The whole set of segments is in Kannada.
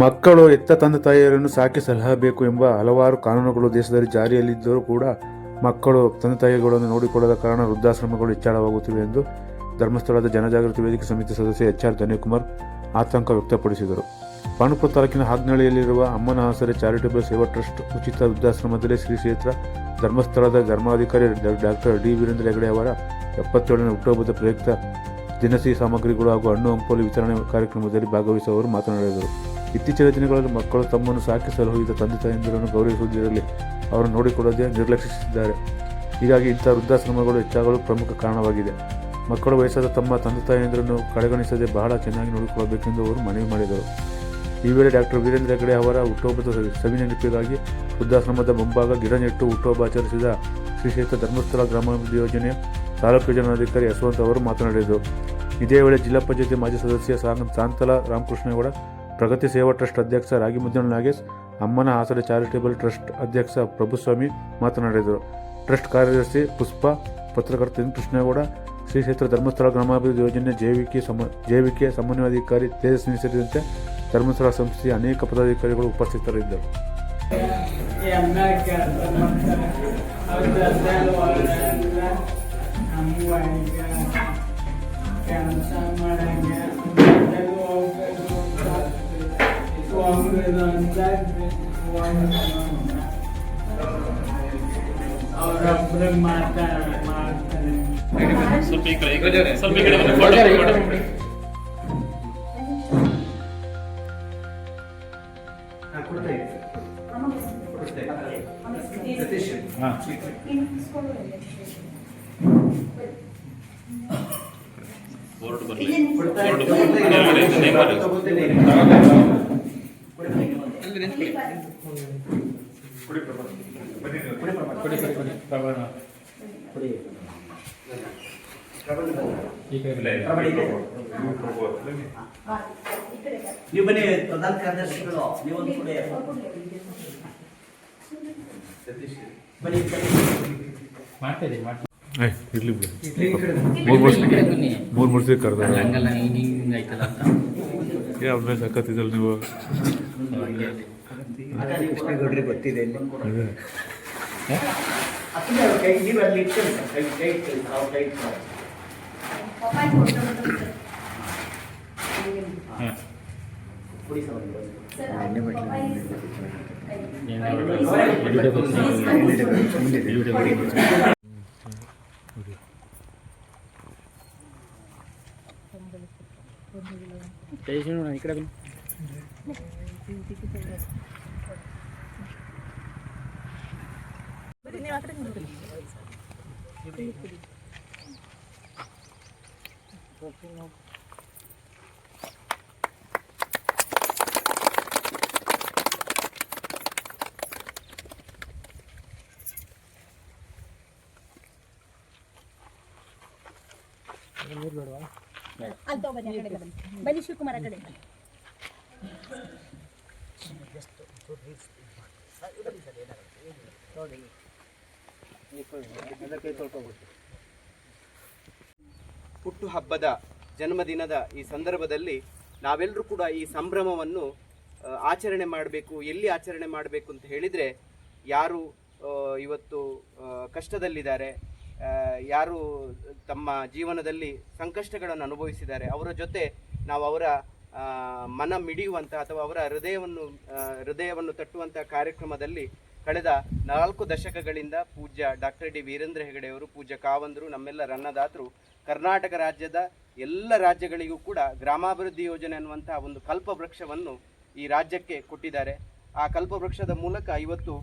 ಮಕ್ಕಳು ಎತ್ತ ತಂದೆ ತಾಯಿಯರನ್ನು ಸಾಕಿ ಸಲಹಬೇಕು ಎಂಬ ಹಲವಾರು ಕಾನೂನುಗಳು ದೇಶದಲ್ಲಿ ಜಾರಿಯಲ್ಲಿದ್ದರೂ ಕೂಡ ಮಕ್ಕಳು ತಂದೆ ತಾಯಿಗಳನ್ನು ನೋಡಿಕೊಳ್ಳದ ಕಾರಣ ವೃದ್ಧಾಶ್ರಮಗಳು ಹೆಚ್ಚಳವಾಗುತ್ತಿವೆ ಎಂದು ಧರ್ಮಸ್ಥಳದ ಜನಜಾಗೃತಿ ವೇದಿಕೆ ಸಮಿತಿ ಸದಸ್ಯ ಎಚ್ ಆರ್ ಧನ್ಯಕುಮಾರ್ ಆತಂಕ ವ್ಯಕ್ತಪಡಿಸಿದರು. ಪಾಂಡುಪುರ ತಾಲೂಕಿನ ಹಾಗ್ನಳ್ಳಿಯಲ್ಲಿರುವ ಅಮ್ಮನ ಆಸರೆ ಚಾರಿಟೇಬಲ್ ಸೇವಾ ಟ್ರಸ್ಟ್ ಉಚಿತ ವೃದ್ಧಾಶ್ರಮದಲ್ಲಿ ಶ್ರೀ ಕ್ಷೇತ್ರ ಧರ್ಮಸ್ಥಳದ ಧರ್ಮಾಧಿಕಾರಿ ಡಾಕ್ಟರ್ ಡಿ ವೀರೇಂದ್ರ ಹೆಗಡೆ ಅವರ ಎಪ್ಪತ್ತೇಳನೇ ಹುಟ್ಟುಹಬ್ಬದ ಪ್ರಯುಕ್ತ ದಿನಸಿ ಸಾಮಗ್ರಿಗಳು ಹಾಗೂ ಹಣ್ಣು ಹಂಪಲು ವಿತರಣೆ ಕಾರ್ಯಕ್ರಮದಲ್ಲಿ ಭಾಗವಹಿಸುವವರು ಮಾತನಾಡಿದರು. ಇತ್ತೀಚಿನ ದಿನಗಳಲ್ಲಿ ಮಕ್ಕಳು ತಮ್ಮನ್ನು ಸಾಕಿ ಸಲಹುತ್ತಿದ್ದ ತಂದೆ ತಾಯಂದಿರನ್ನು ಗೌರವಿಸುವುದಿರಲಿ. ಅವರು ನೋಡಿಕೊಳ್ಳದೆ ನಿರ್ಲಕ್ಷಿಸಿದ್ದಾರೆ. ಹೀಗಾಗಿ ಇಂಥ ವೃದ್ಧಾಶ್ರಮಗಳು ಹೆಚ್ಚಾಗಲು ಪ್ರಮುಖ ಕಾರಣವಾಗಿದೆ. ಮಕ್ಕಳು ವಯಸ್ಸಾದ ತಮ್ಮ ತಂದೆ ತಾಯಂದಿರನ್ನು ಕಡೆಗಣಿಸದೆ ಬಹಳ ಚೆನ್ನಾಗಿ ನೋಡಿಕೊಳ್ಳಬೇಕೆಂದು ಅವರು ಮನವಿ ಮಾಡಿದರು. ಈ ವೇಳೆ ಡಾಕ್ಟರ್ ವೀರೇಂದ್ರ ಹೆಗಡೆ ಅವರ ಹುಟ್ಟುಹಬ್ಬದ ಸವಿನೆನಪಿಗಾಗಿ ವೃದ್ಧಾಶ್ರಮದ ಮುಂಭಾಗ ಗಿಡ ನೆಟ್ಟು ಹುಟ್ಟುಹಬ್ಬ ಆಚರಿಸಿದ ಶ್ರೀ ಕ್ಷೇತ್ರ ಧರ್ಮಸ್ಥಳ ಗ್ರಾಮಾಭಿವೃದ್ಧಿ ಯೋಜನೆ ತಾಲೂಕು ಯೋಜನಾಧಿಕಾರಿ ಯಶವಂತ್ ಅವರು ಮಾತನಾಡಿದರು. ಇದೇ ವೇಳೆ ಜಿಲ್ಲಾ ಪಂಚಾಯತಿ ಮಾಜಿ ಸದಸ್ಯ ಸಾಂತಲ ರಾಮಕೃಷ್ಣಗೌಡ ಪ್ರಗತಿ ಸೇವಾ ಟ್ರಸ್ಟ್ ಅಧ್ಯಕ್ಷ ರಾಗಿಮುದ್ದನ ನಾಗೇಶ್, ಅಮ್ಮನ ಆಸರೆ ಚಾರಿಟೇಬಲ್ ಟ್ರಸ್ಟ್ ಅಧ್ಯಕ್ಷ ಪ್ರಭುಸ್ವಾಮಿ ಮಾತನಾಡಿದರು. ಟ್ರಸ್ಟ್ ಕಾರ್ಯದರ್ಶಿ ಪುಷ್ಪ, ಪತ್ರಕರ್ತ ಎನ್ ಕೃಷ್ಣೇಗೌಡ, ಶ್ರೀ ಕ್ಷೇತ್ರ ಧರ್ಮಸ್ಥಳ ಗ್ರಾಮಾಭಿವೃದ್ಧಿ ಯೋಜನೆ ಜೈವಿಕೆ ಸಮ, ಜೈವಿಕೆ ಸಮನ್ವಯಾಧಿಕಾರಿ ತೇಜಸ್ವಿನಿ ಸೇರಿದಂತೆ ಧರ್ಮಸ್ಥಳ ಸಂಸ್ಥೆಯ ಅನೇಕ ಪದಾಧಿಕಾರಿಗಳು ಉಪಸ್ಥಿತರಿದ್ದರು. ಅವರೊಬ್ಬರು ಮಾತಾಡ ಮಾಡ್ತಾರೆ ಸ್ವಲ್ಪ ಈ ಕಡೆ ಈ ಕಡೆ ಸ್ವಲ್ಪ ಈ ಕಡೆ ಬನ್ನಿ, ಫೋಟೋ ಫೋಟೋ. ಬೋರ್ಡ್ ಬರ್ಲಿ ಬೋರ್ಡ್ ಬರ್ಲಿ. ಮೇಲ್ಗಡೆ ಇದೆ, ನೇಮ್ ಬರ್ಲಿ. ನೀವು. ಬನ್ನಿ. ಪ್ರಧಾನ ಕಾರ್ಯದರ್ಶಿಗಳು. ನೀವೊಂದು ಕೊಡಿ. ಬನ್ನಿ ಏ ಇರ್ಲಿ ಬಿಡು. ಮೂರು ವರ್ಷ ಮೂರು ವರ್ಷ ಕರೆದ ಹಂಗಲ್ಲ ಹಿಂಗೆ ಹಿಂಗೆ ಅಂತ. ಏ ಅವ್ರ ಸಾಕತ್ತಿದ್ದಲ್ಲ ನೀವು. ಕೃಷ್ಣಗೌಡ್ರಿಗೆ ಗೊತ್ತಿದೆ ಇಲ್ಲಿ ಅದೇ ಅಪ್ಪನೇ ಅವ್ರ ಕೈ ನೀವು ಅಲ್ಲಿ ಇಟ್ಕೊಳ್ಳಿ ಸರ್ ಕೈ ಕೈ ಇಟ್ಕೊಳ್ಳಿ ಸರ್ ಅವ್ರ ಕೈ ಇಟ್ಕೊಳ್ಳಿ ಕೊಡಿ ಸರ್ ಅವ್ರಿಗೆ. ಅಲ್ಲಿ ತಗೊಬನ್ನಿ ಆ ಕಡೆ ಬನ್ನಿ ಬನ್ನಿ ಶಿವಕುಮಾರ್ ಆ ಕಡೆ ಹುಟ್ಟುಹಬ್ಬದ ಜನ್ಮದಿನದ ಈ ಸಂದರ್ಭದಲ್ಲಿ ನಾವೆಲ್ಲರೂ ಕೂಡ ಈ ಸಂಭ್ರಮವನ್ನು ಆಚರಣೆ ಮಾಡಬೇಕು, ಎಲ್ಲಿ ಆಚರಣೆ ಮಾಡಬೇಕು ಅಂತ ಹೇಳಿದರೆ ಯಾರು ಇವತ್ತು ಕಷ್ಟದಲ್ಲಿದ್ದಾರೆ ಯಾರು ತಮ್ಮ ಜೀವನದಲ್ಲಿ ಸಂಕಷ್ಟಗಳನ್ನು ಅನುಭವಿಸಿದ್ದಾರೆ, ಅವರ ಜೊತೆ ನಾವು ಅವರ ಮನ ಮಿಡಿಯುವಂಥ ಅಥವಾ ಅವರ ಹೃದಯವನ್ನು ಹೃದಯವನ್ನು ತಟ್ಟುವಂಥ ಕಾರ್ಯಕ್ರಮದಲ್ಲಿ ಕಳೆದ ನಾಲ್ಕು ದಶಕಗಳಿಂದ ಪೂಜ್ಯ ಡಾಕ್ಟರ್ ಡಿ ವೀರೇಂದ್ರ ಹೆಗಡೆಯವರು ಪೂಜ್ಯ ಕಾವಂದರು, ನಮ್ಮೆಲ್ಲರ ಅನ್ನದಾತರು, ಕರ್ನಾಟಕ ರಾಜ್ಯದ ಎಲ್ಲ ರಾಜ್ಯಗಳಿಗೂ ಕೂಡ ಗ್ರಾಮಾಭಿವೃದ್ಧಿ ಯೋಜನೆ ಅನ್ನುವಂಥ ಒಂದು ಕಲ್ಪವೃಕ್ಷವನ್ನು ಈ ರಾಜ್ಯಕ್ಕೆ ಕೊಟ್ಟಿದ್ದಾರೆ. ಆ ಕಲ್ಪವೃಕ್ಷದ ಮೂಲಕ ಇವತ್ತು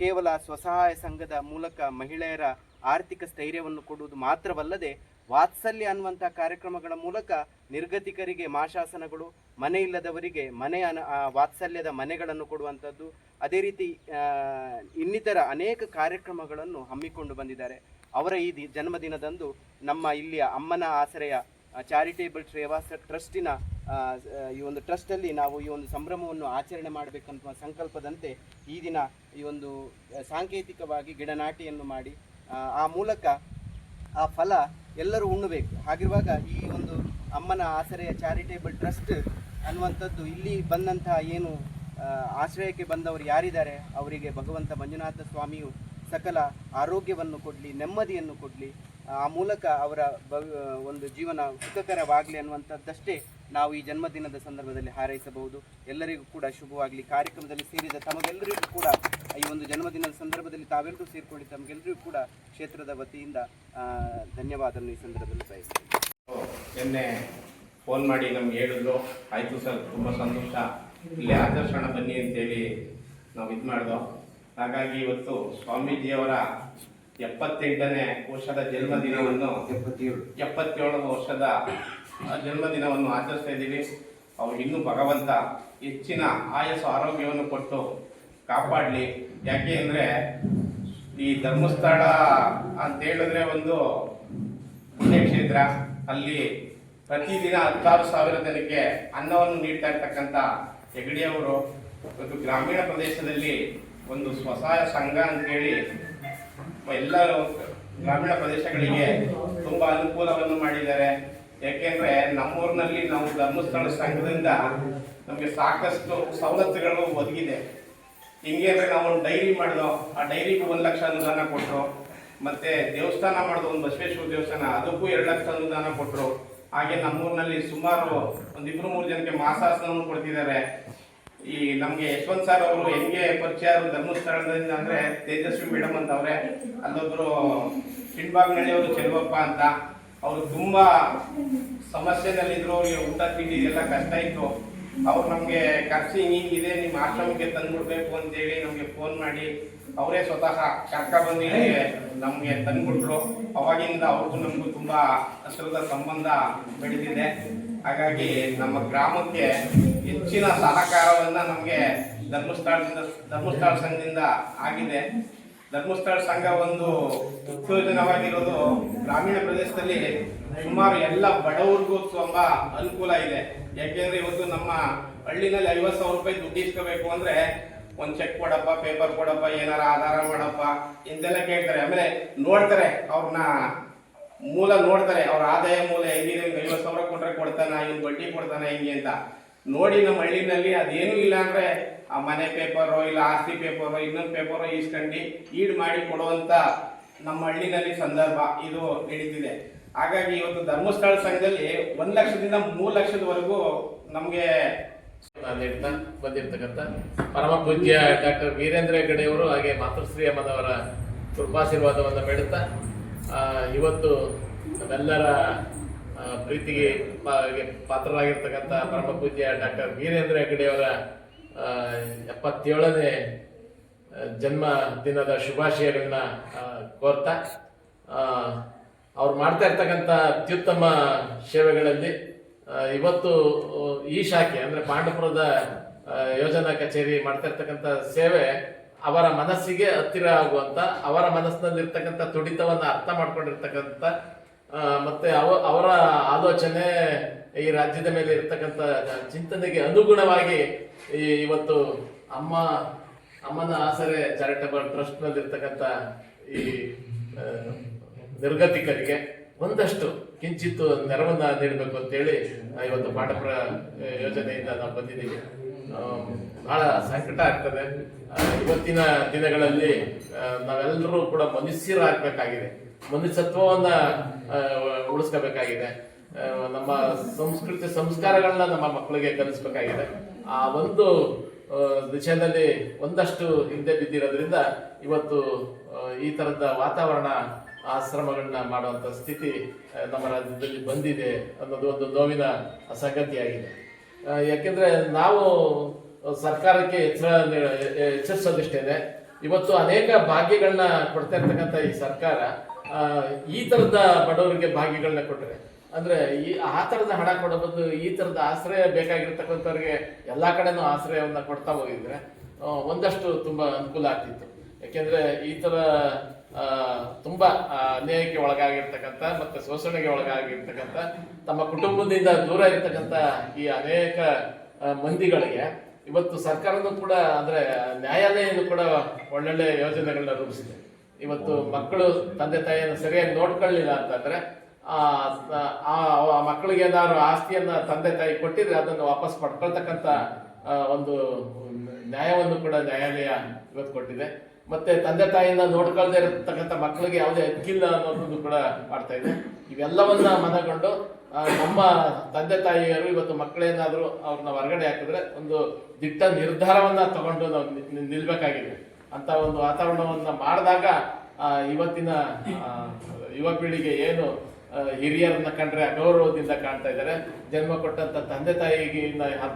ಕೇವಲ ಸ್ವಸಹಾಯ ಸಂಘದ ಮೂಲಕ ಮಹಿಳೆಯರ ಆರ್ಥಿಕ ಸ್ಥೈರ್ಯವನ್ನು ಕೊಡುವುದು ಮಾತ್ರವಲ್ಲದೆ ವಾತ್ಸಲ್ಯ ಅನ್ನುವಂಥ ಕಾರ್ಯಕ್ರಮಗಳ ಮೂಲಕ ನಿರ್ಗತಿಕರಿಗೆ ಮಾಶಾಸನಗಳು, ಮನೆ ಇಲ್ಲದವರಿಗೆ ಮನೆ ಅನ- ವಾತ್ಸಲ್ಯದ ಮನೆಗಳನ್ನು ಕೊಡುವಂಥದ್ದು. ಅದೇ ರೀತಿ ಇನ್ನಿತರ ಅನೇಕ ಕಾರ್ಯಕ್ರಮಗಳನ್ನು ಹಮ್ಮಿಕೊಂಡು ಬಂದಿದ್ದಾರೆ. ಅವರ ಈ ದಿ- ಜನ್ಮದಿನದಂದು ನಮ್ಮ ಇಲ್ಲಿಯ ಅಮ್ಮನ ಆಸರೆಯ ಚಾರಿಟೇಬಲ್ ಸೇವಾ ಟ್ರಸ್ಟಿನ ಈ ಒಂದು ಟ್ರಸ್ಟಲ್ಲಿ ನಾವು ಈ ಒಂದು ಸಂಭ್ರಮವನ್ನು ಆಚರಣೆ ಮಾಡಬೇಕಂತ ಸಂಕಲ್ಪದಂತೆ ಈ ದಿನ ಈ ಒಂದು ಸಾಂಕೇತಿಕವಾಗಿ ಗಿಡನಾಟಿಯನ್ನು ಮಾಡಿ ಆ ಮೂಲಕ ಆ ಫಲ ಎಲ್ಲರೂ ಉಣ್ಣಬೇಕು. ಹಾಗಿರುವಾಗ ಈ ಒಂದು ಅಮ್ಮನ ಆಸರೆಯ ಚಾರಿಟೇಬಲ್ ಟ್ರಸ್ಟ್ ಅನ್ನುವಂಥದ್ದು ಇಲ್ಲಿ ಬಂದಂತಹ ಏನು ಆಶ್ರಯಕ್ಕೆ ಬಂದವರು ಯಾರಿದ್ದಾರೆ? ಅವರಿಗೆ ಭಗವಂತ ಮಂಜುನಾಥ ಸ್ವಾಮಿಯು ಸಕಲ ಆರೋಗ್ಯವನ್ನು ಕೊಡಲಿ, ನೆಮ್ಮದಿಯನ್ನು ಕೊಡಲಿ, ಆ ಮೂಲಕ ಅವರ ಒಂದು ಜೀವನ ಸುಖಕರವಾಗಲಿ ಅನ್ನುವಂಥದ್ದಷ್ಟೇ ನಾವು ಈ ಜನ್ಮದಿನದ ಸಂದರ್ಭದಲ್ಲಿ ಹಾರೈಸಬಹುದು. ಎಲ್ಲರಿಗೂ ಕೂಡ ಶುಭವಾಗಲಿ. ಕಾರ್ಯಕ್ರಮದಲ್ಲಿ ಸೇರಿದ ತಮಗೆಲ್ಲರಿಗೂ ಕೂಡ ಈ ಒಂದು ಜನ್ಮದಿನದ ಸಂದರ್ಭದಲ್ಲಿ ತಾವೆಲ್ಲರೂ ಸೇರಿಕೊಳ್ಳಿ ತಮಗೆಲ್ಲರಿಗೂ ಕೂಡ ಕ್ಷೇತ್ರದ ವತಿಯಿಂದ ಧನ್ಯವಾದವನ್ನು ಈ ಸಂದರ್ಭದಲ್ಲಿ ಬಯಸ್ತೇನೆ ನಿನ್ನೆ ಫೋನ್ ಮಾಡಿ ನಮ್ಗೆ ಹೇಳಿದ್ರು. ಆಯಿತು ಸರ್ ತುಂಬ ಸಂತೋಷ. ಇಲ್ಲಿ ಆಕರ್ಷಣ ಬನ್ನಿ ಅಂತೇಳಿ ನಾವು ಇದು ಮಾಡಿದೋ. ಹಾಗಾಗಿ ಇವತ್ತು ಸ್ವಾಮೀಜಿಯವರ ಎಪ್ಪತ್ತೆಂಟನೇ ವರ್ಷದ ಜನ್ಮದಿನವನ್ನು ಎಪ್ಪತ್ತೇಳು. ಎಪ್ಪತ್ತೇಳು ವರ್ಷದ ಜನ್ಮದಿನವನ್ನು ಆಚರಿಸ್ತಾ ಇದ್ದೀವಿ. ಅವ್ರು ಇನ್ನೂ ಭಗವಂತ ಹೆಚ್ಚಿನ ಆಯಸ್ಸು, ಆರೋಗ್ಯವನ್ನು ಕೊಟ್ಟು ಕಾಪಾಡಲಿ. ಯಾಕೆ ಅಂದರೆ ಈ ಧರ್ಮಸ್ಥಳ ಅಂತ ಹೇಳಿದ್ರೆ ಒಂದು ಪುಣ್ಯಕ್ಷೇತ್ರ ಅಲ್ಲಿ ಪ್ರತಿದಿನ ಹತ್ತಾರು ಸಾವಿರ ಜನಕ್ಕೆ ಅನ್ನವನ್ನು ನೀಡ್ತಾ ಇರ್ತಕ್ಕಂಥ ಹೆಗಡೆಯವರು ಇವತ್ತು ಗ್ರಾಮೀಣ ಪ್ರದೇಶದಲ್ಲಿ ಒಂದು ಸ್ವಸಹಾಯ ಸಂಘ ಅಂತೇಳಿ ಎಲ್ಲರೂ ಗ್ರಾಮೀಣ ಪ್ರದೇಶಗಳಿಗೆ ತುಂಬ ಅನುಕೂಲವನ್ನು ಮಾಡಿದ್ದಾರೆ. ಯಾಕೆಂದ್ರೆ ನಮ್ಮೂರಿನಲ್ಲಿ ನಾವು ಧರ್ಮಸ್ಥಳ ಸಂಘದಿಂದ ನಮಗೆ ಸಾಕಷ್ಟು ಸವಲತ್ತುಗಳು ಒದಗಿದೆ. ಹಿಂಗೆ ಅಂದ್ರೆ ನಾವು ಒಂದು ಡೈರಿ ಮಾಡಿದೋ ಆ ಡೈರಿಗೆ ಒಂದು ಲಕ್ಷ ಅನುದಾನ ಕೊಟ್ಟರು ಮತ್ತೆ ದೇವಸ್ಥಾನ ಮಾಡಿದ ಒಂದು ಬಸವೇಶ್ವರ ದೇವಸ್ಥಾನ. ಅದಕ್ಕೂ ಎರಡು ಲಕ್ಷ ಅನುದಾನ ಕೊಟ್ಟರು ಹಾಗೆ ನಮ್ಮೂರಿನಲ್ಲಿ ಸುಮಾರು ಒಂದು ಇಬ್ಬರು ಮೂರು ಜನಕ್ಕೆ ಮಾಸಾಸನವನ್ನು ಕೊಡ್ತಿದ್ದಾರೆ. ಈ ನಮಗೆ ಯಶವಂತ್ ಸರ್ ಅವರು ಹೆಂಗೆ ಪರಿಚಯ ಧರ್ಮಸ್ಥಳದಿಂದ ಅಂದ್ರೆ ತೇಜಸ್ವಿ ಮೇಡಮ್ ಅಂತ ಅವರೇ. ಅಲ್ಲೊಬ್ರು ಕಿಣ್ಬಾಗ್ನಳ್ಳಿ ಅವರು ಚೆಲುವಪ್ಪ ಅಂತ. ಅವರು ತುಂಬಾ ಸಮಸ್ಯೆನಲ್ಲಿದ್ರು ಅವ್ರಿಗೆ ಊಟ ತಿಂಡಿ ಎಲ್ಲ ಕಷ್ಟ ಇತ್ತು. ಅವ್ರು ನಮ್ಗೆ ಖರ್ಚು ಹಿಂಗಿದೆ ನಿಮ್ಮ ಆಶ್ರಮಕ್ಕೆ ತಂದ್ಬಿಡ್ಬೇಕು ಅಂತೇಳಿ ನಮ್ಗೆ ಫೋನ್ ಮಾಡಿ, ಅವರೇ ಸ್ವತಃ ಕರ್ಕ ಬಂದು ಇಲ್ಲಿ ನಮ್ಗೆ ತಂದ್ಬಿಟ್ರು ಅವಾಗಿಂದ ಅವ್ರಿಗೂ ನಮಗೂ ತುಂಬಾ ಹತ್ತಿರದ ಸಂಬಂಧ ಬೆಳೆದಿದೆ. ಹಾಗಾಗಿ ನಮ್ಮ ಗ್ರಾಮಕ್ಕೆ ಹೆಚ್ಚಿನ ಸಹಕಾರವನ್ನ ನಮಗೆ ಧರ್ಮಸ್ಥಳದಿಂದ, ಧರ್ಮಸ್ಥಳ ಸಂಘದಿಂದ ಆಗಿದೆ. ಧರ್ಮಸ್ಥಳ ಸಂಘ ಒಂದು ಉತ್ತೇಜನವಾಗಿರೋದು ಗ್ರಾಮೀಣ ಪ್ರದೇಶದಲ್ಲಿ ಸುಮಾರು ಎಲ್ಲ ಬಡವರಿಗೂ ತುಂಬಾ ಅನುಕೂಲ ಇದೆ. ಯಾಕೆಂದ್ರೆ ಇವತ್ತು ನಮ್ಮ ಹಳ್ಳಿನಲ್ಲಿ ಐವತ್ತು ಸಾವಿರ ರೂಪಾಯಿ ದುಡ್ಡು ಇಸ್ಕೋಬೇಕು ಅಂದ್ರೆ ಒಂದ್ ಚೆಕ್ ಕೊಡಪ್ಪ ಪೇಪರ್ ಕೊಡಪ್ಪ, ಏನಾರ ಆಧಾರ ಮಾಡಪ್ಪ ಇಂತೆಲ್ಲ ಕೇಳ್ತಾರೆ. ಆಮೇಲೆ ನೋಡ್ತಾರೆ ಅವ್ರನ್ನ ಮೂಲ ನೋಡ್ತಾರೆ, ಅವ್ರ ಆದಾಯ ಮೂಲ ಹೆಂಗಿದೆ ಐವತ್ತು ಸಾವಿರ ಕೊಟ್ರೆ ಕೊಡ್ತಾನ, ಇವ್ನು ಬಡ್ಡಿ ಕೊಡ್ತಾನ, ಹೆಂಗೆ ಅಂತ. ನೋಡಿ ನಮ್ಮ ಹಳ್ಳಿನಲ್ಲಿ ಅದೇನು ಇಲ್ಲ ಅಂದ್ರೆ ಆ ಮನೆ ಪೇಪರು ಇಲ್ಲ ಆಸ್ತಿ ಪೇಪರು ಇನ್ನೊಂದು ಪೇಪರು ಈಸ್ಕೊಂಡು ಈಡ್ ಮಾಡಿ ಕೊಡುವಂತ ನಮ್ಮ ಹಳ್ಳಿನಲ್ಲಿ ಸಂದರ್ಭ ಇದು ನಡೀತಿದೆ. ಹಾಗಾಗಿ ಇವತ್ತು ಧರ್ಮಸ್ಥಳ ಸಂಘದಲ್ಲಿ ಒಂದು ಲಕ್ಷದಿಂದ ಮೂರು ಲಕ್ಷದವರೆಗೂ ನಮಗೆ ಬಂದಿರತಕ್ಕಂಥ ಪರಮ ಪೂಜ್ಯ ಡಾಕ್ಟರ್ ವೀರೇಂದ್ರ ಹೆಗಡೆಯವರು ಹಾಗೆ ಮಾತೃಶ್ರೀ ಅಮ್ಮನವರ ಕೃಪಾಶೀರ್ವಾದವನ್ನು ಬೇಡುತ್ತಾ ಇವತ್ತು ಆ, ಪ್ರೀತಿಗೆ ಪಾತ್ರರಾಗಿರ್ತಕ್ಕಂಥ ಪರಮ ಪೂಜ್ಯ ಡಾಕ್ಟರ್ ವೀರೇಂದ್ರ ಹೆಗಡೆಯವರ ಎಪ್ಪತ್ತೇಳನೇ ಜನ್ಮ ದಿನದ ಶುಭಾಶಯಗಳನ್ನ ಕೋರ್ತಾ ಅವ್ರು ಮಾಡ್ತಾ ಇರ್ತಕ್ಕಂಥ ಅತ್ಯುತ್ತಮ ಸೇವೆಗಳಲ್ಲಿ ಇವತ್ತು ಈ ಶಾಖೆ, ಅಂದ್ರೆ ಪಾಂಡಪುರದ ಯೋಜನಾ ಕಚೇರಿ ಮಾಡ್ತಾ ಇರ್ತಕ್ಕಂಥ ಸೇವೆ ಅವರ ಮನಸ್ಸಿಗೆ ಹತ್ತಿರ ಆಗುವಂತ, ಅವರ ಮನಸ್ಸಿನಲ್ಲಿರ್ತಕ್ಕಂಥ ತುಡಿತವನ್ನು ಅರ್ಥ ಮಾಡ್ಕೊಂಡಿರ್ತಕ್ಕಂಥ ಮತ್ತೆ ಅವ ಅವರ ಆಲೋಚನೆ ಈ ರಾಜ್ಯದ ಮೇಲೆ ಇರ್ತಕ್ಕಂಥ ಚಿಂತನೆಗೆ ಅನುಗುಣವಾಗಿ ಈ ಇವತ್ತು ಅಮ್ಮ, ಅಮ್ಮನ ಆಸರೆ ಚಾರಿಟಬಲ್ ಟ್ರಸ್ಟ್ನಲ್ಲಿ ಇರ್ತಕ್ಕಂಥ ಈ ನಿರ್ಗತಿಕರಿಗೆ ಒಂದಷ್ಟು ಕಿಂಚಿತ್ತು ನೆರವನ್ನ ನೀಡಬೇಕು ಅಂತೇಳಿ ಇವತ್ತು ಪಾಠಪ್ರ ಯೋಜನೆಯಿಂದ ನಾವು ಬಂದಿದ್ದೀವಿ. ಬಹಳ ಸಂಕಟ ಆಗ್ತದೆ. ಇವತ್ತಿನ ದಿನಗಳಲ್ಲಿ ನಾವೆಲ್ಲರೂ ಕೂಡ ಮನುಷ್ಯರಾಗಬೇಕಾಗಿದೆ. ಮನುಷ್ಯತ್ವವನ್ನ ಉಳಿಸ್ಕೋಬೇಕಾಗಿದೆ. ನಮ್ಮ ಸಂಸ್ಕೃತಿ ಸಂಸ್ಕಾರಗಳನ್ನ ನಮ್ಮ ಮಕ್ಕಳಿಗೆ ಕಲಿಸ್ಬೇಕಾಗಿದೆ. ಆ ಒಂದು ದಿಶೆಯಲ್ಲಿ ಒಂದಷ್ಟು ಹಿಂದೆ ಬಿದ್ದಿರೋದ್ರಿಂದ ಇವತ್ತು ಈ ತರದ ವಾತಾವರಣ ಆಶ್ರಮಗಳನ್ನ ಮಾಡುವಂತ ಸ್ಥಿತಿ ನಮ್ಮ ರಾಜ್ಯದಲ್ಲಿ ಬಂದಿದೆ ಅನ್ನೋದು ಒಂದು ನೋವಿನ ಸಂಗತಿಯಾಗಿದೆ ಯಾಕೆಂದ್ರೆ ನಾವು ಸರ್ಕಾರಕ್ಕೆ ಎಚ್ಚರ ಎಚ್ಚರಿಸೋದಿಷ್ಟೇನೆ. ಇವತ್ತು ಅನೇಕ ಭಾಗ್ಯಗಳನ್ನ ಕೊಡ್ತಾ ಇರ್ತಕ್ಕಂಥ ಈ ಸರ್ಕಾರ ಈ ತರದ ಬಡವರಿಗೆ ಭಾಗ್ಯಗಳನ್ನ ಕೊಟ್ಟರೆ ಅಂದ್ರೆ ಈ ಆ ತರದ ಹಣ ಕೊಡೋ ಈ ತರದ ಆಶ್ರಯ ಬೇಕಾಗಿರ್ತಕ್ಕಂಥವ್ರಿಗೆ ಎಲ್ಲಾ ಕಡೆನೂ ಆಶ್ರಯವನ್ನ ಕೊಡ್ತಾ ಹೋಗಿದ್ರೆ ಒಂದಷ್ಟು ತುಂಬಾ ಅನುಕೂಲ ಆಗ್ತಿತ್ತು. ಯಾಕೆಂದ್ರೆ ಈ ಆ, ತುಂಬಾ ಅನ್ಯಾಯಕ್ಕೆ ಒಳಗಾಗಿರ್ತಕ್ಕಂಥ ಮತ್ತೆ ಶೋಷಣೆಗೆ ಒಳಗಾಗಿರ್ತಕ್ಕಂಥ ತಮ್ಮ ಕುಟುಂಬದಿಂದ ದೂರ ಇರ್ತಕ್ಕಂಥ ಈ ಅನೇಕ ಮಂದಿಗಳಿಗೆ ಇವತ್ತು ಸರ್ಕಾರನೂ ಕೂಡ ಅಂದ್ರೆ ನ್ಯಾಯಾಲಯನೂ ಕೂಡ ಒಳ್ಳೊಳ್ಳೆ ಯೋಜನೆಗಳನ್ನ ರೂಪಿಸಿದೆ. ಇವತ್ತು ಮಕ್ಕಳು ತಂದೆ ತಾಯಿಯನ್ನು ಸರಿಯಾಗಿ ನೋಡ್ಕೊಳ್ಳಿಲ್ಲ ಅಂತಂದ್ರೆ ಆ ಮಕ್ಕಳಿಗೆ ಏನಾದ್ರು ಆಸ್ತಿಯನ್ನ ತಂದೆ ತಾಯಿ ಕೊಟ್ಟಿದ್ರೆ ಅದನ್ನು ವಾಪಸ್ ಪಡ್ಕೊಳ್ತಕ್ಕಂಥ ಒಂದು ನ್ಯಾಯವನ್ನು ಕೂಡ ನ್ಯಾಯಾಲಯ ಇವತ್ತು ಕೊಟ್ಟಿದೆ. ಮತ್ತೆ ತಂದೆ ತಾಯಿನ ನೋಡ್ಕೊಳ್ದೆ ಇರತಕ್ಕಂಥ ಮಕ್ಕಳಿಗೆ ಯಾವುದೇ ಹಕ್ಕಿಲ್ಲ ಅನ್ನೋದನ್ನು ಕೂಡ ಮಾಡ್ತಾ ಇದೆ ಇವೆಲ್ಲವನ್ನ ಮನಗೊಂಡು ನಮ್ಮ ತಂದೆ ತಾಯಿಯರು ಇವತ್ತು ಮಕ್ಕಳೇನಾದರೂ ಅವ್ರನ್ನ ಹೊರಗಡೆ ಹಾಕಿದ್ರೆ ಒಂದು ದಿಟ್ಟ ನಿರ್ಧಾರವನ್ನ ತಗೊಂಡು ನಾವು ನಿಲ್ಬೇಕಾಗಿದೆ. ಅಂತ ಒಂದು ವಾತಾವರಣವನ್ನ ಮಾಡಿದಾಗ ಇವತ್ತಿನ ಯುವ ಪೀಳಿಗೆ ಏನು ಹಿರಿಯರನ್ನ ಕಂಡ್ರೆ ಅಗೌರವದಿಂದ ಕಾಣ್ತಾ ಇದ್ದಾರೆ. ಜನ್ಮ ಕೊಟ್ಟಂತ ತಂದೆ ತಾಯಿಗೆ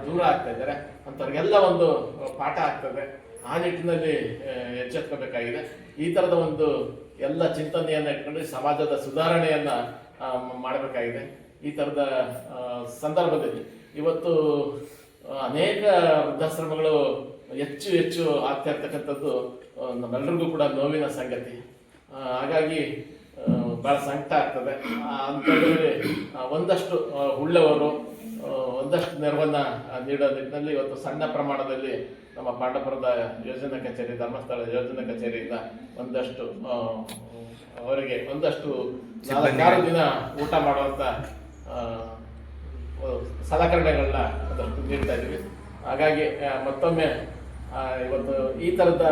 ದೂರ ಆಗ್ತಾ ಇದ್ದಾರೆ. ಅಂತವ್ರಿಗೆಲ್ಲ ಒಂದು ಪಾಠ ಆಗ್ತದೆ. ಆ ನಿಟ್ಟಿನಲ್ಲಿ ಎಚ್ಚೆತ್ಕೋಬೇಕಾಗಿದೆ. ಈ ತರದ ಒಂದು ಎಲ್ಲ ಚಿಂತನೆಯನ್ನ ಇಟ್ಕೊಂಡು ಸಮಾಜದ ಸುಧಾರಣೆಯನ್ನ ಮಾಡಬೇಕಾಗಿದೆ. ಈ ತರದ ಸಂದರ್ಭದಲ್ಲಿ ಇವತ್ತು ಅನೇಕ ವೃದ್ಧಾಶ್ರಮಗಳು ಹೆಚ್ಚು ಹೆಚ್ಚು ಆಗ್ತಾ ಇರ್ತಕ್ಕಂಥದ್ದು ನಮ್ಮೆಲ್ಲರಿಗೂ ಕೂಡ ನೋವಿನ ಸಂಗತಿ. ಹಾಗಾಗಿ ಬಹಳ ಸಂಕಟ ಆಗ್ತದೆ. ಅಂಥದ್ರಲ್ಲಿ ಒಂದಷ್ಟು ಉಳ್ಳವರು ಒಂದಷ್ಟು ನೆರವನ್ನು ನೀಡೋ ನಿಟ್ಟಿನಲ್ಲಿ ಇವತ್ತು ಸಣ್ಣ ಪ್ರಮಾಣದಲ್ಲಿ ನಮ್ಮ ಪಾಂಡಪುರದ ಯೋಜನಾ ಕಚೇರಿ ಧರ್ಮಸ್ಥಳ ಯೋಜನಾ ಕಚೇರಿಯಿಂದ ಒಂದಷ್ಟು ಅವರಿಗೆ ಒಂದಷ್ಟು ನಾಲ್ಕಾರು ದಿನ ಊಟ ಮಾಡುವಂಥ ಸಲಕರಣೆಗಳನ್ನ ಅದಷ್ಟು ನೀಡ್ತಾ ಇದ್ದೀವಿ. ಹಾಗಾಗಿ ಮತ್ತೊಮ್ಮೆ ಇವತ್ತು ಈ ಥರದ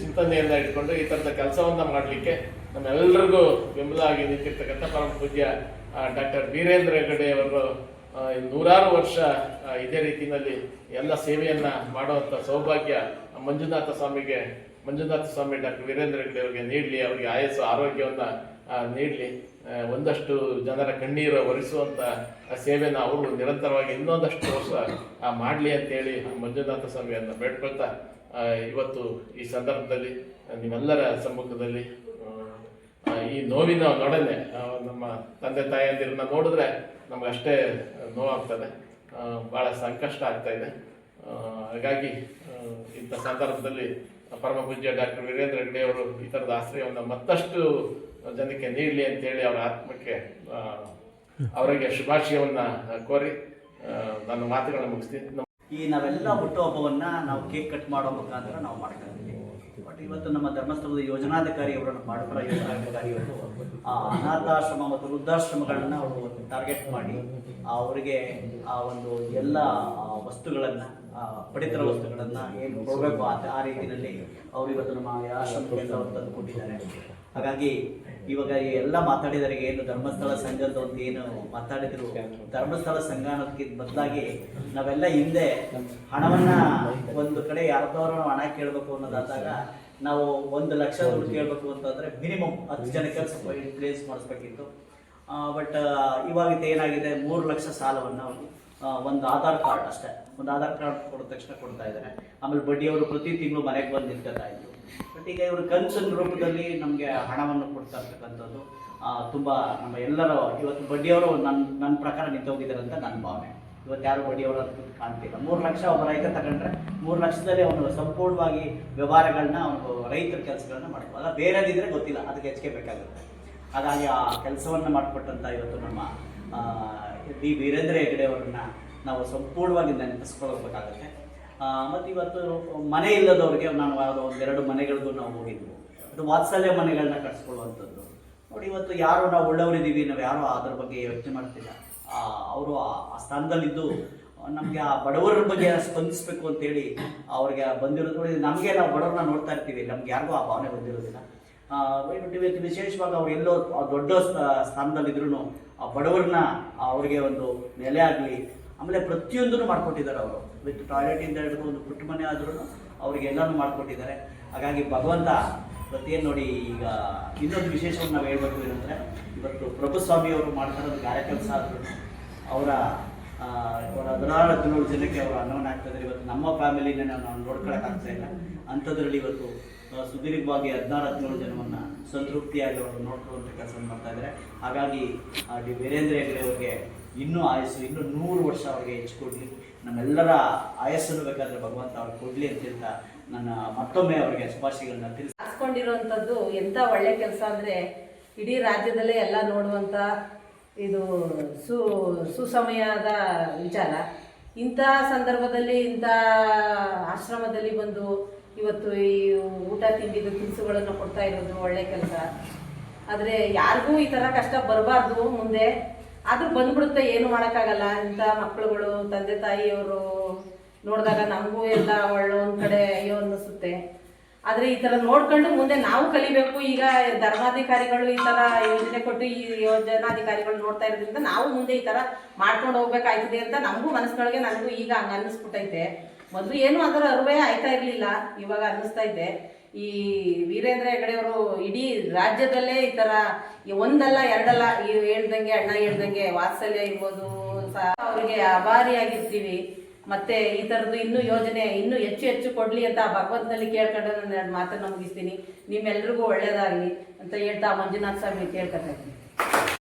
ಚಿಂತನೆಯನ್ನ ಇಟ್ಕೊಂಡು ಈ ಥರದ ಕೆಲಸವನ್ನ ಮಾಡಲಿಕ್ಕೆ ನಮ್ಮೆಲ್ಲರಿಗೂ ಬೆಂಬಲ ಆಗಿ ನಿಂತಿರ್ತಕ್ಕಂಥ ಪರಮ ಪೂಜ್ಯ ಡಾಕ್ಟರ್ ವೀರೇಂದ್ರ ಹೆಗಡೆ ಅವರು ಆ, ನೂರಾರು ವರ್ಷ ಇದೇ ರೀತಿಯಲ್ಲಿ ಎಲ್ಲ ಸೇವೆಯನ್ನು ಮಾಡುವಂತ ಸೌಭಾಗ್ಯ ಮಂಜುನಾಥ ಸ್ವಾಮಿಗೆ, ಮಂಜುನಾಥ ಸ್ವಾಮಿ ಡಾಕ್ಟರ್ ವೀರೇಂದ್ರ ಹೆಗ್ಡೆ ಅವರಿಗೆ ನೀಡಲಿ, ಅವರಿಗೆ ಆಯಸ್ಸು, ಆರೋಗ್ಯವನ್ನು ನೀಡಲಿ. ಒಂದಷ್ಟು ಜನರ ಕಣ್ಣೀರು ಒರೆಸುವಂತ ಸೇವೆಯನ್ನು ಅವರು ನಿರಂತರವಾಗಿ ಇನ್ನೊಂದಷ್ಟು ವರ್ಷ ಮಾಡಲಿ ಅಂತೇಳಿ ಮಂಜುನಾಥ ಸ್ವಾಮಿಯನ್ನು ಬೇಡ್ಕೊಳ್ತಾ ಇವತ್ತು ಈ ಸಂದರ್ಭದಲ್ಲಿ ನಿಮ್ಮೆಲ್ಲರ ಸಮ್ಮುಖದಲ್ಲಿ ಈ ನೋವಿನ ನೊಡನೆ ನಮ್ಮ ತಂದೆ ತಾಯಿಯಂದಿರನ್ನ ನೋಡಿದ್ರೆ ನಮ್ಗೆ ಅಷ್ಟೇ ನೋವಾಗ್ತದೆ ಭಾಳ ಸಂಕಷ್ಟ ಆಗ್ತಾ ಇದೆ. ಹಾಗಾಗಿ ಇಂಥ ಸಂದರ್ಭದಲ್ಲಿ ಪರಮ ಪೂಜ್ಯ ಡಾಕ್ಟರ್ ವೀರೇಂದ್ರ ಹೆಗ್ಡೆ ಅವರು ಈ ಥರದ ಆಶ್ರಯವನ್ನು ಮತ್ತಷ್ಟು ಜನಕ್ಕೆ ನೀಡಲಿ ಅಂತೇಳಿ ಅವರ ಆತ್ಮಕ್ಕೆ ಅವರಿಗೆ ಶುಭಾಶಯವನ್ನು ಕೋರಿ ನನ್ನ ಮಾತುಗಳನ್ನು ಮುಗಿಸ್ತೀನಿ. ಈ ನಾವೆಲ್ಲ ಹುಟ್ಟುಹಬ್ಬವನ್ನು ನಾವು ಕೇಕ್ ಕಟ್ ಮಾಡೋ ಮುಖಾಂತರ ನಾವು ಮಾಡ್ಕೊಂಡಿದ್ದೀವಿ. ಇವತ್ತು ನಮ್ಮ ಧರ್ಮಸ್ಥಳದ ಯೋಜನಾಧಿಕಾರಿ ಅವರನ್ನು ಯೋಜನಾಧಿಕಾರಿ ಅವರು. ಆ ಅನಾಥಾಶ್ರಮ ಮತ್ತು ವೃದ್ಧಾಶ್ರಮಗಳನ್ನ ಅವರು ಟಾರ್ಗೆಟ್ ಮಾಡಿ ಅವರಿಗೆ ಆ ಒಂದು ಎಲ್ಲ ವಸ್ತುಗಳನ್ನ ಪಡಿತರ ವಸ್ತುಗಳನ್ನ ಏನು ಕೊಡಬೇಕು ಆ ರೀತಿಯಲ್ಲಿ ಅವರು ಇವತ್ತು ನಮ್ಮ ಈ ಅವರು ತಂದು ಕೊಟ್ಟಿದ್ದಾರೆ ಹಾಗಾಗಿ ಇವಾಗ ಎಲ್ಲ ಮಾತಾಡಿದರಿಗೆ ಏನು ಧರ್ಮಸ್ಥಳ ಸಂಘದ ಒಂದು ಏನು ಮಾತಾಡಿದ್ರು, ಧರ್ಮಸ್ಥಳ ಸಂಘ ಬದಲಾಗಿ ನಾವೆಲ್ಲ ಹಿಂದೆ ಹಣವನ್ನ ಒಂದು ಕಡೆ ಯಾರ್ದವ್ರು ಹಣ ಕೇಳಬೇಕು ಅನ್ನೋದಾದಾಗ ನಾವು ಒಂದು ಲಕ್ಷ ದುಡ್ಡು ಕೇಳಬೇಕು ಅಂತಂದ್ರೆ ಮಿನಿಮಮ್ ಹತ್ತು ಜನ ಕೆಲಸ ಪ್ಲೇಸ್ ಮಾಡಿಸ್ಬೇಕಿತ್ತು. ಬಟ್ ಇವಾಗ ಏನಾಗಿದೆ? ಮೂರು ಲಕ್ಷ ಸಾಲವನ್ನು ಒಂದು ಆಧಾರ್ ಕಾರ್ಡ್ ಅಷ್ಟೇ. ಒಂದು ಆಧಾರ್ ಕಾರ್ಡ್ ಕೊಡಿದ ತಕ್ಷಣ ಕೊಡ್ತಾ ಇದ್ದಾರೆ. ಆಮೇಲೆ ಬಡ್ಡಿಯವರು ಪ್ರತಿ ತಿಂಗಳು ಮನೆಗೆ ಬಂದು ನಿಂತ್ಕೊತಾ ಇದ್ರು. ಬಟ್ ಈಗ ಇವರು ಕನ್ಸನ್ ರೂಪದಲ್ಲಿ ನಮಗೆ ಹಣವನ್ನು ಕೊಡ್ತಾ ಇರ್ತಕ್ಕಂಥದ್ದು ತುಂಬ ನಮ್ಮ ಎಲ್ಲರ ಇವತ್ತು ಬಡ್ಡಿಯವರು ನನ್ನ ನನ್ನ ಪ್ರಕಾರ ನಿಂತೋಗಿದ್ದಾರೆ ಅಂತ ನನ್ನ ಭಾವನೆ. ಇವತ್ತು ಯಾರು ಬಡ್ಡಿಯವರು ಅಂತ ಕಾಣ್ತಿಲ್ಲ. ಮೂರು ಲಕ್ಷ ಒಬ್ಬ ರೈತ ತಗೊಂಡ್ರೆ ಮೂರು ಲಕ್ಷದಲ್ಲಿ ಅವನು ಸಂಪೂರ್ಣವಾಗಿ ವ್ಯವಹಾರಗಳನ್ನ ಅವನು ರೈತರ ಕೆಲಸಗಳನ್ನ ಮಾಡ್ಬೋದು ಅಲ್ಲ, ಬೇರೆದಿದ್ರೆ ಗೊತ್ತಿಲ್ಲ, ಅದಕ್ಕೆ ಹೆಚ್ಚಿಗೆ ಬೇಕಾಗುತ್ತೆ. ಹಾಗಾಗಿ ಆ ಕೆಲಸವನ್ನು ಮಾಡಿಕೊಟ್ಟಂತ ಇವತ್ತು ನಮ್ಮ ಡಿ ವೀರೇಂದ್ರ ಹೆಗಡೆ ಅವರನ್ನ ನಾವು ಸಂಪೂರ್ಣವಾಗಿ ನೆನಪಿಸ್ಕೊಳ್ಬೇಕಾಗತ್ತೆ. ಮತ್ತು ಇವತ್ತು ಮನೆ ಇಲ್ಲದವ್ರಿಗೆ ನಾನು ಯಾವುದೋ ಒಂದೆರಡು ಮನೆಗಳಿಗೂ ನಾವು ಹೋಗಿದ್ವು. ಅದು ವಾತ್ಸಲ್ಯ ಮನೆಗಳನ್ನ ಕಟ್ಸ್ಕೊಳ್ಳುವಂಥದ್ದು. ನೋಡಿ, ಇವತ್ತು ಯಾರು ನಾವು ಒಳ್ಳೆಯವರಿದ್ದೀವಿ, ನಾವು ಯಾರು ಅದ್ರ ಬಗ್ಗೆ ಯೋಚನೆ ಮಾಡ್ತಿಲ್ಲ. ಅವರು ಆ ಸ್ಥಾನದಲ್ಲಿದ್ದು ನಮಗೆ ಆ ಬಡವರ ಬಗ್ಗೆ ಸ್ಪಂದಿಸಬೇಕು ಅಂತೇಳಿ ಅವ್ರಿಗೆ ಬಂದಿರೋದು ನಮಗೆ ನಾವು ಬಡವ್ರನ್ನ ನೋಡ್ತಾ ಇರ್ತೀವಿ, ನಮ್ಗೆ ಯಾರಿಗೂ ಆ ಭಾವನೆ ಬಂದಿರೋದಿಲ್ಲ. ಇವತ್ತು ವಿಶೇಷವಾಗಿ ಅವ್ರು ಎಲ್ಲೋ ದೊಡ್ಡ ಸ್ಥಾನದಲ್ಲಿದ್ರು ಆ ಬಡವರನ್ನ ಅವ್ರಿಗೆ ಒಂದು ನೆಲೆ ಆಗಲಿ, ಆಮೇಲೆ ಪ್ರತಿಯೊಂದನ್ನು ಮಾಡ್ಕೊಟ್ಟಿದ್ದಾರೆ ಅವರು. ವಿತ್ ಟಾಯ್ಲೆಟಿಂದ ಹಿಡಿದು ಒಂದು ಪುಟ್ಟ ಮನೆ ಆದ್ರೂ ಅವ್ರಿಗೆ ಎಲ್ಲಾನು ಮಾಡಿಕೊಟ್ಟಿದ್ದಾರೆ. ಹಾಗಾಗಿ ಭಗವಂತ ಪ್ರತಿಯೇನು ನೋಡಿ, ಈಗ ಇನ್ನೊಂದು ವಿಶೇಷವನ್ನು ನಾವು ಹೇಳ್ಬೇಕು ಏನಂದರೆ, ಇವತ್ತು ಪ್ರಭುಸ್ವಾಮಿ ಅವರು ಮಾಡ್ತಾ ಇರೋದು ಕೆಲಸ ಆದ್ರೂ ಅವರ ಅವರ ಹದಿನಾರು, ಹದಿನೇಳು ಜನಕ್ಕೆ ಅವರು ಅನೌನ್ ಆಗ್ತದೆ. ಇವತ್ತು ನಮ್ಮ ಫ್ಯಾಮಿಲಿನ ನಾವು ನೋಡ್ಕೊಳಕ್ಕಾಗ್ತಾ ಇಲ್ಲ. ಅಂಥದ್ರಲ್ಲಿ ಇವತ್ತು ಸುದೀರ್ಘವಾಗಿ ಹದಿನಾರು, ಹದಿನೇಳು ಜನವನ್ನ ಸಂತೃಪ್ತಿಯಾಗಿ ಅವರು ನೋಡ್ಕೊಳ್ಳುವಂಥ ಕೆಲಸ ಮಾಡ್ತಾ ಇದ್ದಾರೆ. ಹಾಗಾಗಿ ಡಿ ವೀರೇಂದ್ರ ಹೆಗ್ಡೆ ಅವರಿಗೆ ಇನ್ನೂ ಆಯಸ್ಸು, ಇನ್ನೂ ನೂರು ವರ್ಷ ಅವರಿಗೆ ಹೆಚ್ಚು ಕೊಡಲಿ. ನಮ್ಮೆಲ್ಲರ ಆಯಸ್ಸನ್ನು ಬೇಕಾದ್ರೆ ಭಗವಂತ ಅವ್ರಿಗೆ ಕೊಡ್ಲಿ ಅಂತ ನನ್ನ ಮತ್ತೊಮ್ಮೆ ಅವರಿಗೆ ಶುಭಾಶಯಗಳನ್ನ ತಿಳಿಸಿ ಹಾಕ್ಸ್ಕೊಂಡಿರುವಂಥದ್ದು ಎಂಥ ಒಳ್ಳೆ ಕೆಲಸ ಅಂದರೆ ಇಡೀ ರಾಜ್ಯದಲ್ಲೇ ಎಲ್ಲ ನೋಡುವಂಥ ಇದು ಸು, ಸುಸಮಯದ ವಿಚಾರ. ಇಂಥ ಸಂದರ್ಭದಲ್ಲಿ, ಇಂಥ ಆಶ್ರಮದಲ್ಲಿ ಬಂದು ಇವತ್ತು ಈ ಊಟ ತಿಂಡಿದು ತಿನಿಸುಗಳನ್ನು ಕೊಡ್ತಾ ಇರೋದು ಒಳ್ಳೆ ಕೆಲಸ. ಆದರೆ ಯಾರಿಗೂ ಈ ಥರ ಕಷ್ಟ ಬರಬಾರ್ದು ಮುಂದೆ. ಆದರೂ ಬಂದ್ಬಿಡುತ್ತೆ, ಏನು ಮಾಡೋಕ್ಕಾಗಲ್ಲ. ಇಂಥ ಮಕ್ಕಳುಗಳು, ತಂದೆ ತಾಯಿಯವರು ನೋಡಿದಾಗ ನಮಗೂ ಎಲ್ಲ ಒಳ್ಳೆ ಒಂದು ಕಡೆ ಅಯ್ಯೋ ಅನ್ನಿಸುತ್ತೆ. ಆದರೆ ಈ ಥರ ನೋಡ್ಕೊಂಡು ಮುಂದೆ ನಾವು ಕಲಿಬೇಕು. ಈಗ ಧರ್ಮಾಧಿಕಾರಿಗಳು ಈ ಥರ ಯೋಜನೆ ಕೊಟ್ಟು ಈ ಯೋಜನಾಧಿಕಾರಿಗಳು ನೋಡ್ತಾ ಇರೋದ್ರಿಂದ ನಾವು ಮುಂದೆ ಈ ಥರ ಮಾಡ್ಕೊಂಡು ಹೋಗ್ಬೇಕಾಯ್ತದೆ ಅಂತ ನಮಗೂ ಮನಸ್ಸುಗಳಿಗೆ ನನಗೂ ಈಗ ಹಂಗೆ ಅನ್ನಿಸ್ಬಿಟ್ಟೈತೆ. ಮೊದಲು ಏನು ಅದರ ಅರಿವೇ ಆಯ್ತಾ ಇರಲಿಲ್ಲ, ಇವಾಗ ಅನ್ನಿಸ್ತಾ ಇದೆ ಈ ವೀರೇಂದ್ರ ಹೆಗಡೆಯವರು ಇಡೀ ರಾಜ್ಯದಲ್ಲೇ ಈ ಥರ ಒಂದಲ್ಲ, ಎರಡಲ್ಲ ಈ ಹೇಳ್ದಂಗೆ, ಅಣ್ಣ ಹೇಳ್ದಂಗೆ ವಾತ್ಸಲ್ಯ ಇರ್ಬೋದು, ಸಹ ಅವರಿಗೆ ಆಭಾರಿಯಾಗಿರ್ತೀವಿ. ಮತ್ತೆ ಈ ಥರದ್ದು ಇನ್ನೂ ಯೋಜನೆ ಇನ್ನೂ ಹೆಚ್ಚು ಹೆಚ್ಚು ಕೊಡಲಿ ಅಂತ ಆ ಭಗವಂತನಲ್ಲಿ ಕೇಳ್ಕೊಂಡು ನಾನು ಮಾತನ್ನ ಮುಗಿಸ್ತೀನಿ. ನಿಮ್ಮೆಲ್ರಿಗೂ ಒಳ್ಳೇದಾಗಲಿ ಅಂತ ಹೇಳ್ತಾ ಮಂಜುನಾಥ ಸ್ವಾಮಿ ಕೇಳ್ಕೊತಾ ಇದ್ದೀನಿ.